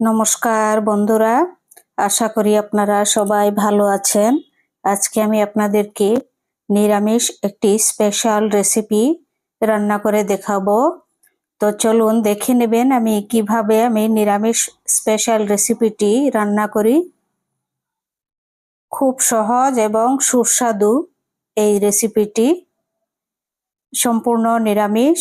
নমস্কার বন্ধুরা, আশা করি আপনারা সবাই ভালো আছেন। আজকে আমি আপনাদেরকে নিরামিষ একটি স্পেশাল রেসিপি রান্না করে দেখাবো। তো চলুন দেখে নেবেন আমি কীভাবে আমি নিরামিষ স্পেশাল রেসিপিটি রান্না করি। খুব সহজ এবং সুস্বাদু এই রেসিপিটি সম্পূর্ণ নিরামিষ।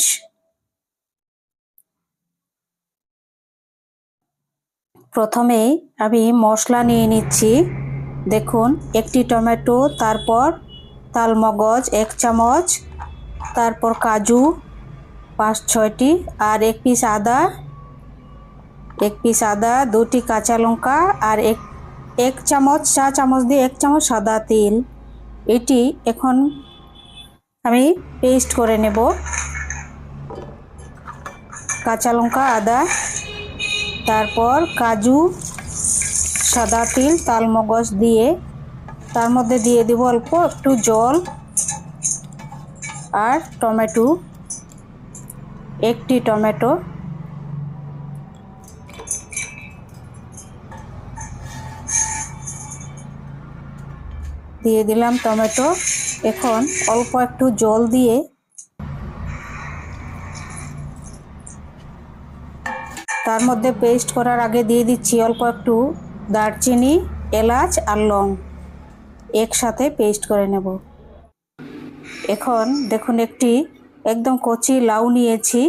প্রথমেই আমি মশলা নিয়ে নিচ্ছি। দেখুন, একটি টমেটো, তারপর তালমগজ এক চামচ, তারপর কাজু পাঁচ ছয়টি, আর এক পিস আদা, এক পিস আদা, দুটি কাঁচা লঙ্কা, আর এক এক চামচ, চা চামচ দিয়ে এক চামচ সাদা তিল। এটি এখন আমি পেস্ট করে নেব। কাঁচা লঙ্কা, আদা তারপর কাজু, সাদা তিল, তালমগজ দিয়ে তার মধ্যে দিয়ে দেবো অল্প একটু জল আর টমেটো, একটি টমেটো। দিয়ে দিলাম টমেটো। এখন অল্প একটু জল দিয়ে তার মধ্যে পেস্ট করার আগে দিয়ে দিচ্ছি অল্প একটু দারচিনি, এলাচ আর লং। একসাথে পেস্ট করে নেব। এখন দেখুন একটি একদম কচি লাউ নিয়েছি।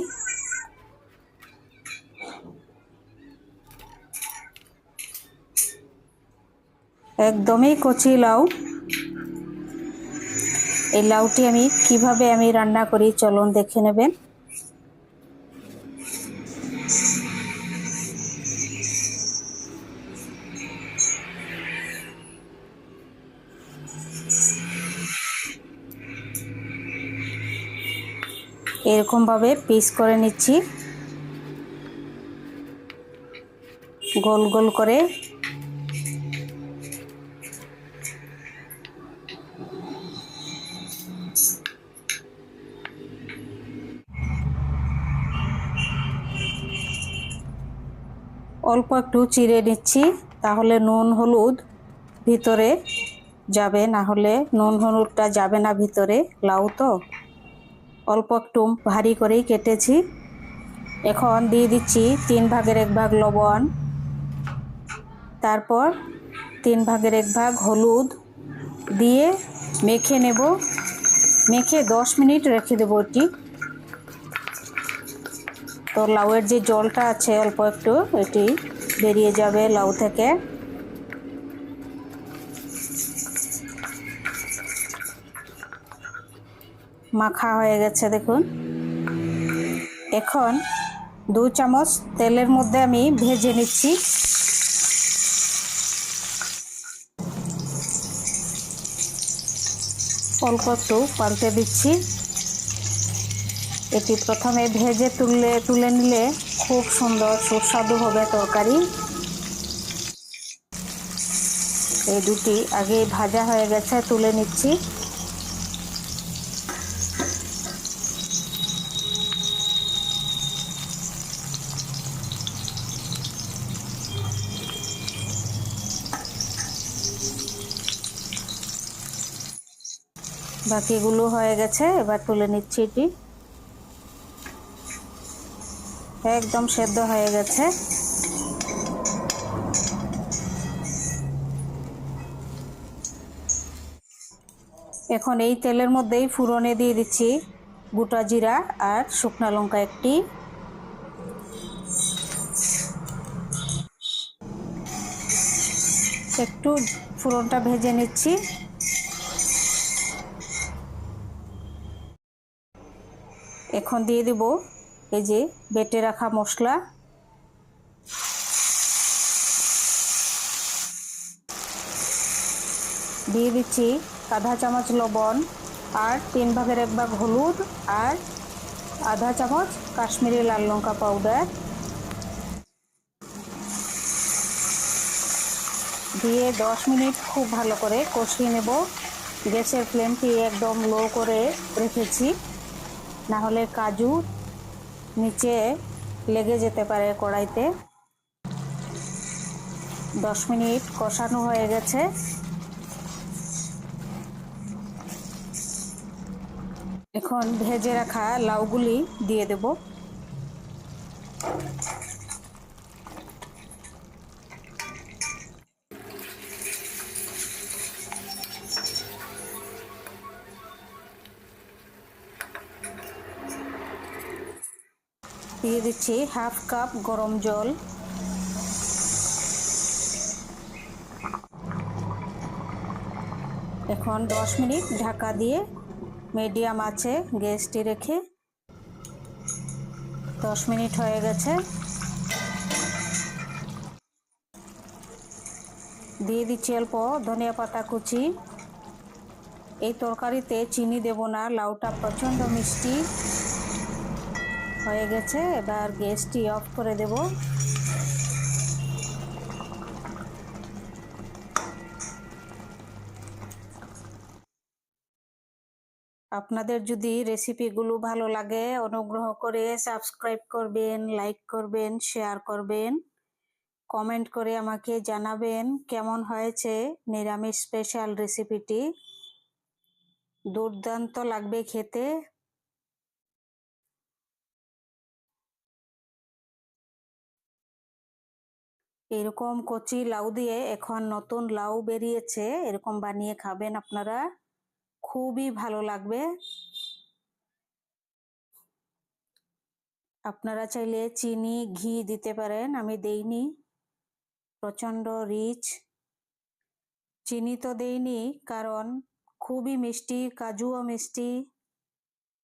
একদমই কচি লাউ। এই লাউটি আমি কীভাবে আমি রান্না করি চলুন দেখে নেবেন। এরকমভাবে পিস করে নিচ্ছি। গোল গোল করে। অল্প একটু চিড়ে নিচ্ছি, তাহলে নুন হলুদ ভিতরে যাবে, না হলে নুন হলুদটা যাবে না ভিতরে, লাউ তো? অল্প একটু ভারী করেই কেটেছি। এখন দিয়ে দিচ্ছি তিন ভাগের এক ভাগ লবণ। তারপর তিন ভাগের এক ভাগ হলুদ দিয়ে মেখে নেব। মেখে দশ মিনিট রেখে দেবো এটি। তো লাউয়ের যে জলটা আছে অল্প একটু, এটি বেরিয়ে যাবে লাউ থেকে। মাখা হয়ে গেছে, দেখুন। এখন দু চামচ তেলের মধ্যে আমি ভেজে নিচ্ছি। অল্প একটু পাল্টে দিচ্ছি। এটি প্রথমে ভেজে তুললে, তুলে নিলে খুব সুন্দর, সুস্বাদু হবে তরকারি। এই দুটি আগে ভাজা হয়ে গেছে, তুলে নিচ্ছি। বাকিগুলো হয়ে গেছে, এবার তুলে নিচ্ছি এটি। একদম সেদ্ধ হয়ে গেছে। এখন এই তেলের মধ্যেই ফুরনে দিয়ে দিচ্ছি গোটা জিরা আর শুকনা লঙ্কা একটি। একটু ফুরনটা ভেজে নিচ্ছি। এখন দিয়ে দেব এই যে বেটে রাখা মশলা। দিয়ে দিচ্ছি আধা চামচ লবণ আর তিন ভাগের এক ভাগ হলুদ আর আধা চামচ কাশ্মীরি লাল লঙ্কা পাউডার দিয়ে দশ মিনিট খুব ভালো করে কষিয়ে নেব। গ্যাসের ফ্লেমটি একদম লো করে রেখেছি। না হলে কাজু নিচে লেগে যেতে পারে কড়াইতে। দশ মিনিট কষানো হয়ে গেছে। এখন ভেজে রাখা লাউগুলি দিয়ে দেব। দিয়ে দিচ্ছি হাফ কাপ গরম জল। এখন দশ মিনিট ঢাকা দিয়ে মিডিয়াম আছে গ্যাসটি রেখে। দশ মিনিট হয়ে গেছে। দিয়ে দিচ্ছি অল্প ধনিয়া পাতা কুচি। এই তরকারিতে চিনি দেব না, লাউটা প্রচণ্ড মিষ্টি। হয়ে গেছে, এবার গ্যাসটি অফ করে দেব। আপনাদের যদি রেসিপিগুলো ভালো লাগে, অনুগ্রহ করে সাবস্ক্রাইব করবেন লাইক করবেন শেয়ার করবেন। কমেন্ট করে আমাকে জানাবেন কেমন হয়েছে নিরামিষ স্পেশাল রেসিপিটি দুর্দান্ত লাগবে খেতে। এরকম কচি লাউ দিয়ে এখন নতুন লাউ বেরিয়েছে। এরকম বানিয়ে খাবেন আপনারা। খুবই ভালো লাগবে। আপনারা চাইলে চিনি, ঘি দিতে পারেন, আমি দেইনি। প্রচণ্ড রিচ। চিনি তো দেইনি, কারণ খুবই মিষ্টি, কাজুও মিষ্টি,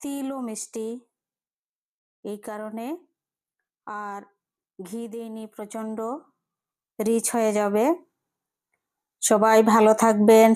তিলও মিষ্টি। এই কারণে আর ঘি দিইনি প্রচণ্ড। রিচ হয়ে যাবে। সবাই ভালো থাকবেন